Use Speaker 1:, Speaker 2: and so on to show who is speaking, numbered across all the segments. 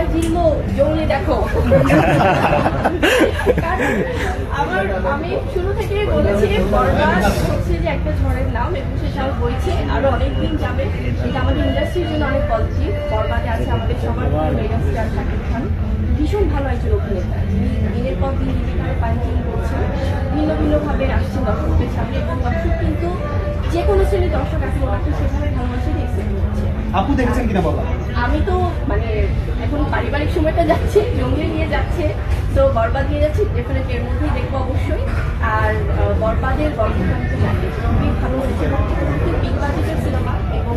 Speaker 1: সবাই জিলমো জঙ্গলি দেখো। আমার, আমি শুরু থেকে বলেছি, বরবাদ হচ্ছে যে একটা ঝড়ের নাম, এবং সেটা আমার বইছে, আরও অনেকদিন যাবে। এটা আমাদের ইন্ডাস্ট্রির জন্য অনেক পজিটিভ। বরবাদে আছে আমাদের সবার মেগাস্টার শাকিব খান ভীষণ ভালো একজন অভিনেতা। দিনের পর দিন নিজেকে পাঞ্চিং করছেন ভিন্ন ভিন্নভাবে আসছেন দর্শকদের সামনে, এবং দর্শক কিন্তু যে কোনো শ্রেণির দর্শক আছে
Speaker 2: আপু দেখেছেন কিনা বাবা?
Speaker 1: আমি তো মানে এখন পারিবারিক সময়টা যাচ্ছে জঙ্গলে নিয়ে যাচ্ছে তো বরবাদ নিয়ে যাচ্ছি ডেফিনেটলি এর মধ্যেই দেখব অবশ্যই। আর বরবাদের গল্পটা আমি তো জানি খুবই ভালো হয়েছে। বিগ বাজেটের সিনেমা এবং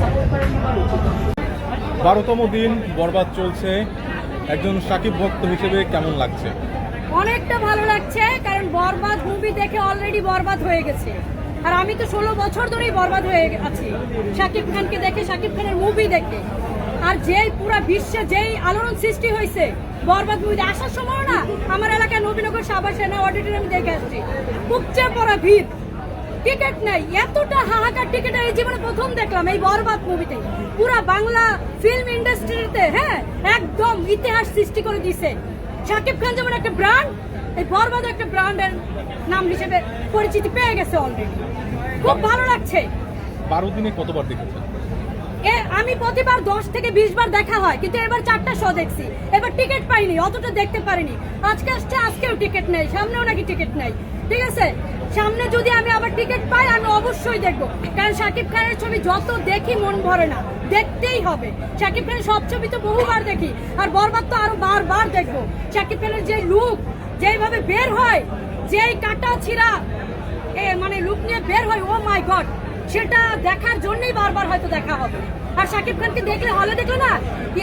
Speaker 1: সাপোর্ট করার সবার উচিত।
Speaker 3: বারোতম দিন বরবাদ চলছে। একজন সাকিব ভক্ত হিসেবে কেমন লাগছে?
Speaker 4: অনেকটা ভালো লাগছে কারণ বরবাদ মুভি দেখে অলরেডি বরবাদ হয়ে গেছে। আর আমি তো ষোলো বছর ধরেই বরবাদ হয়ে আছি। শাকিব খানকে দেখে, শাকিব খানের মুভি দেখে। আর যেই পুরা বিশ্বে যেই আলোড়ন সৃষ্টি হয়েছে, বরবাদ মুভিতে আসার সময় না, আমার এলাকায় নবীনগর সাবা সেনা অডিটোরিয়াম দেখে আসছি। উপচে পড়া ভিড়। টিকিট নাই। এতটা হাহাকার টিকিট এই জীবনে প্রথম দেখলাম এই বরবাদ মুভিতে পুরা বাংলা ফিল্ম ইন্ডাস্ট্রিতে হ্যাঁ একদম ইতিহাস সৃষ্টি করে দিছে শাকিব খান যেমন একটা ব্র্যান্ড এই বরবাদ একটা ব্র্যান্ডের নাম হিসেবে পরিচিতি পেয়ে গেছে অলরেডি খুব ভালো লাগছে।
Speaker 3: বারো দিনে কতবার দেখেছেন?
Speaker 4: এ আমি প্রতিবার দশ থেকে বিশ বার দেখা হয় কিন্তু এবার চারটা শো দেখছি। এবার টিকিট পাইনি অতটা দেখতে পারিনি। আজকে আসছে আজকেও টিকিট নেই সামনেও নাকি টিকিট নেই। ঠিক আছে? সামনে যদি আমি আবার টিকিট পাই আমি অবশ্যই দেখব। কারণ শাকিব খানের ছবি যত দেখি মন ভরে না দেখতেই হবে। শাকিব খানের সব ছবি তো বহুবার দেখি আর বরবাদ তো আরও বারবার দেখব। শাকিব খানের যে লুক যেইভাবে বের হয় যেই কাটা ছিঁড়া এ মানে লুক নিয়ে বের হয় ও মাই গড সেটা দেখার জন্যই বারবার হয়তো দেখা হবে। আর শাকিব খানকে দেখলে হলে দেখল না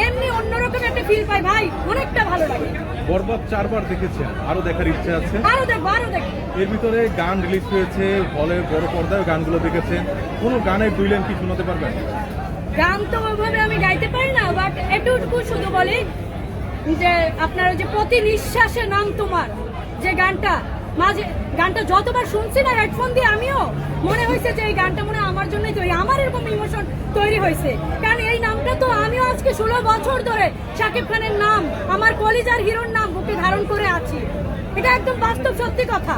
Speaker 4: এমনি অন্যরকম একটা ফিল পাই ভাই অনেকটা ভালো লাগে।
Speaker 3: বরবাদ চারবার দেখেছেন আরও দেখার ইচ্ছা আছে?
Speaker 4: আরও দেখব আরও দেখব।
Speaker 3: এর ভিতরে গান রিলিজ হয়েছে হলে বড় পর্দায় গানগুলো দেখেছেন কোনো গানের দুই লাইন কি শোনাতে পারবেন?
Speaker 4: গান তো ওইভাবে আমি গাইতে পারি না বাট এটুকু শুধু বলি যে আপনার ওই যে প্রতি নিঃশ্বাসে নাম তোমার, যে গানটা, মাঝে গানটা যতবার শুনছি না হেডফোন দিয়ে আমিও মনে হয়েছে যে এই গানটা মনে আমার জন্যই তৈরি, আমার এরকম ইমোশন তৈরি হয়েছে। কারণ এই নামটা তো আমিও আজকে ষোলো বছর ধরে শাকিব খানের নাম, আমার কলিজার হিরোর নাম বুকে ধারণ করে আছি। এটা একদম বাস্তব সত্যি কথা।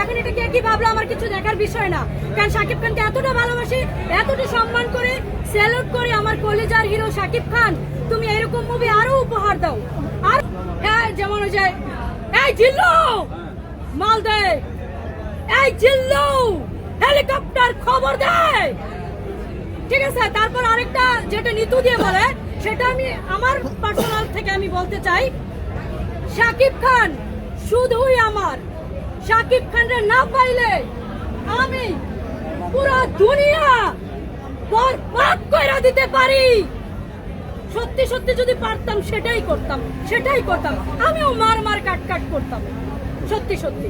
Speaker 4: এখন এটা কে কি ভাবলো আমার কিছু দেখার বিষয় না। কারণ শাকিব খানকে এতটা ভালোবাসি, এতটা সম্মান করে স্যালুট করে আমার কলেজার হিরো শাকিব খান। তুমি এরকম মুভি আরও উপহার দাও। আর হ্যাঁ যেমন ওই যে, এই জিল্লু! মাল দে এই জিল্লু! হেলিকপ্টার খবর দেয় ঠিক আছে, তারপর আরেকটা যেটা নিতু দিয়ে বলে, সেটা আমি আমার পার্সোনাল থেকে আমি বলতে চাই শাকিব খান। শুধুই আমার। সাকিব খানরে না পাইলে আমি পুরো দুনিয়া বরবাদ কইরা দিতে পারি। সত্যি সত্যি যদি পারতাম, সেটাই করতাম সেটাই করতাম। আমিও মার মার কাট কাট করতাম। সত্যি সত্যি।